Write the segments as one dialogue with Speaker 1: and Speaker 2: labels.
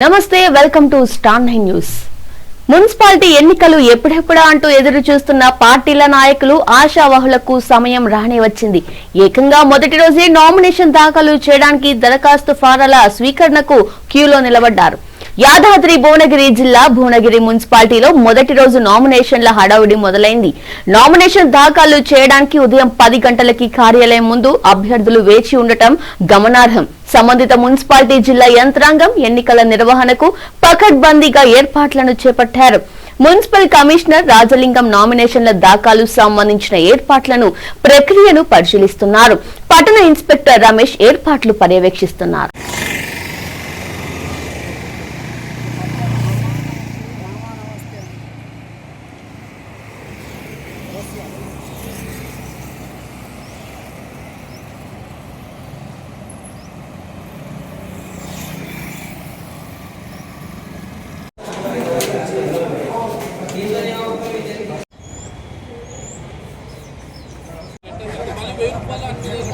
Speaker 1: నమస్తే welcome to star nine news. Municipality ఎన్నికలు ఎప్పుడెప్పుడా అంటూ ఎదురు చూస్తున్న పార్టీల నాయకులు ఆశావహులకు సమయం రానే వచ్చింది. ఏకంగా మొదటి రోజే నామినేషన్ దాఖలు చేయడానికి దరఖాస్తు ఫారాల స్వీకరణకు క్యూలో నిలబడ్డారు. యాదాద్రి భువనగిరి జిల్లా భువనగిరి మున్సిపాలిటీలో మొదటి రోజు నామినేషన్ల హడావుడి మొదలైంది. నామినేషన్ దాఖలు చేయడానికి ఉదయం పది గంటలకి కార్యాలయం ముందు అభ్యర్థులు వేచి ఉండటం గమనార్హం. సంబంధిత మున్సిపాలిటీ జిల్లా యంత్రాంగం ఎన్నికల నిర్వహణకు పకడ్బందీగా ఏర్పాట్లను చేపట్టారు. మున్సిపల్ కమిషనర్ రాజలింగం నామినేషన్ల దాఖలు సంబంధించిన ఏర్పాట్లను ప్రక్రియను పరిశీలిస్తున్నారు. పట్టణ ఇన్స్పెక్టర్ రమేష్ ఏర్పాట్లు పర్యవేక్షిస్తున్నారు.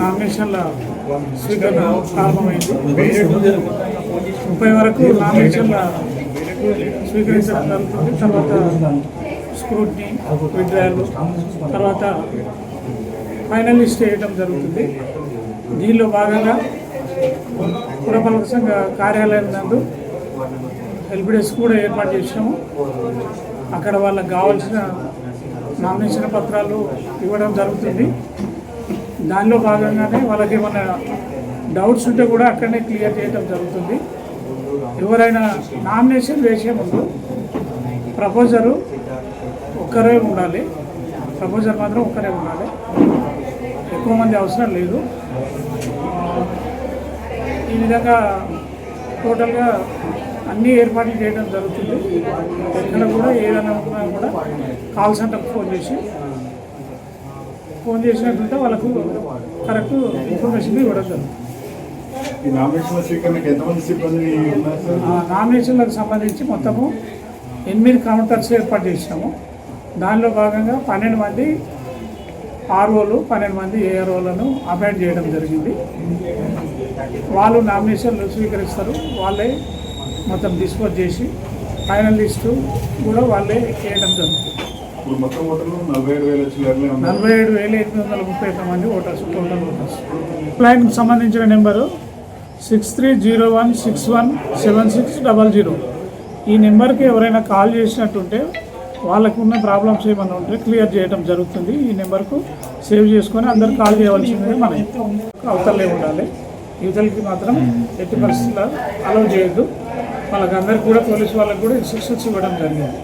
Speaker 2: నామినేషన్ల స్వీకరణ ప్రారంభమైంది. ముప్పై వరకు నామినేషన్ల స్వీకరించడం జరుగుతుంది. తర్వాత స్క్రూట్నీ విడ్రాయల్ తర్వాత ఫైనల్ లిస్ట్ వేయడం జరుగుతుంది. దీనిలో భాగంగా పురపాలక సంఘ కార్యాలయం నందు హెల్ప్ డెస్క్ కూడా ఏర్పాటు చేసినాము. అక్కడ వాళ్ళకి కావాల్సిన నామినేషన్ పత్రాలు ఇవ్వడం జరుగుతుంది. దానిలో భాగంగానే వాళ్ళకి ఏమైనా డౌట్స్ ఉంటే కూడా అక్కడనే క్లియర్ చేయడం జరుగుతుంది. ఎవరైనా నామినేషన్ వేసే ముందు ప్రపోజరు ఒక్కరే ఉండాలి. ప్రపోజర్ మాత్రం ఒక్కరే ఉండాలి. ఎక్కువ మంది అవసరం లేదు. ఈ విధంగా టోటల్గా అన్ని ఏర్పాట్లు చేయడం జరుగుతుంది. ఎక్కడ కూడా ఏదైనా ఉన్నా కూడా కాల్ సెంటర్కి ఫోన్ చేసి ఫోన్ చేసినట్టుంటే వాళ్ళకు కరెక్ట్ ఇన్ఫర్మేషన్ ఇవ్వడం జరుగుతుంది. నామినేషన్లకు సంబంధించి మొత్తము ఎనిమిది కౌంటర్స్ ఏర్పాటు చేసినాము. దానిలో భాగంగా పన్నెండు మంది ఆర్ఓలు పన్నెండు మంది ఏఆర్ఓలను అపాయింట్ చేయడం జరిగింది. వాళ్ళు నామినేషన్లు స్వీకరిస్తారు. వాళ్ళే మొత్తం డిస్పోజ్ చేసి ఫైనల్ లిస్టు కూడా వాళ్ళే వేయడం జరుగుతుంది.
Speaker 3: ఇప్పుడు మొత్తం ఓటర్లు నలభై ఏడు వేల
Speaker 2: నలభై ఏడు వేల ఎనిమిది వందల ముప్పై ఒక్క మంది ఓటర్స్ టోటల్ ఓటర్స్. లైన్కి సంబంధించిన number six three zero one six one seven six double zero. ఈ నెంబర్కి ఎవరైనా కాల్ చేసినట్టుంటే వాళ్ళకు ఉన్న ప్రాబ్లమ్స్ ఏమైనా ఉంటే క్లియర్ చేయడం జరుగుతుంది. ఈ నెంబర్కు సేవ్ చేసుకొని అందరు కాల్ చేయవలసింది మనం అవతలే ఉండాలి. యువతలకి మాత్రం ఎట్టి పరిస్థితుల్లో అలౌ చేయొద్దు. వాళ్ళకి అందరికి కూడా పోలీసు వాళ్ళకి కూడా ఇన్స్ట్రక్షన్స్ ఇవ్వడం జరిగింది.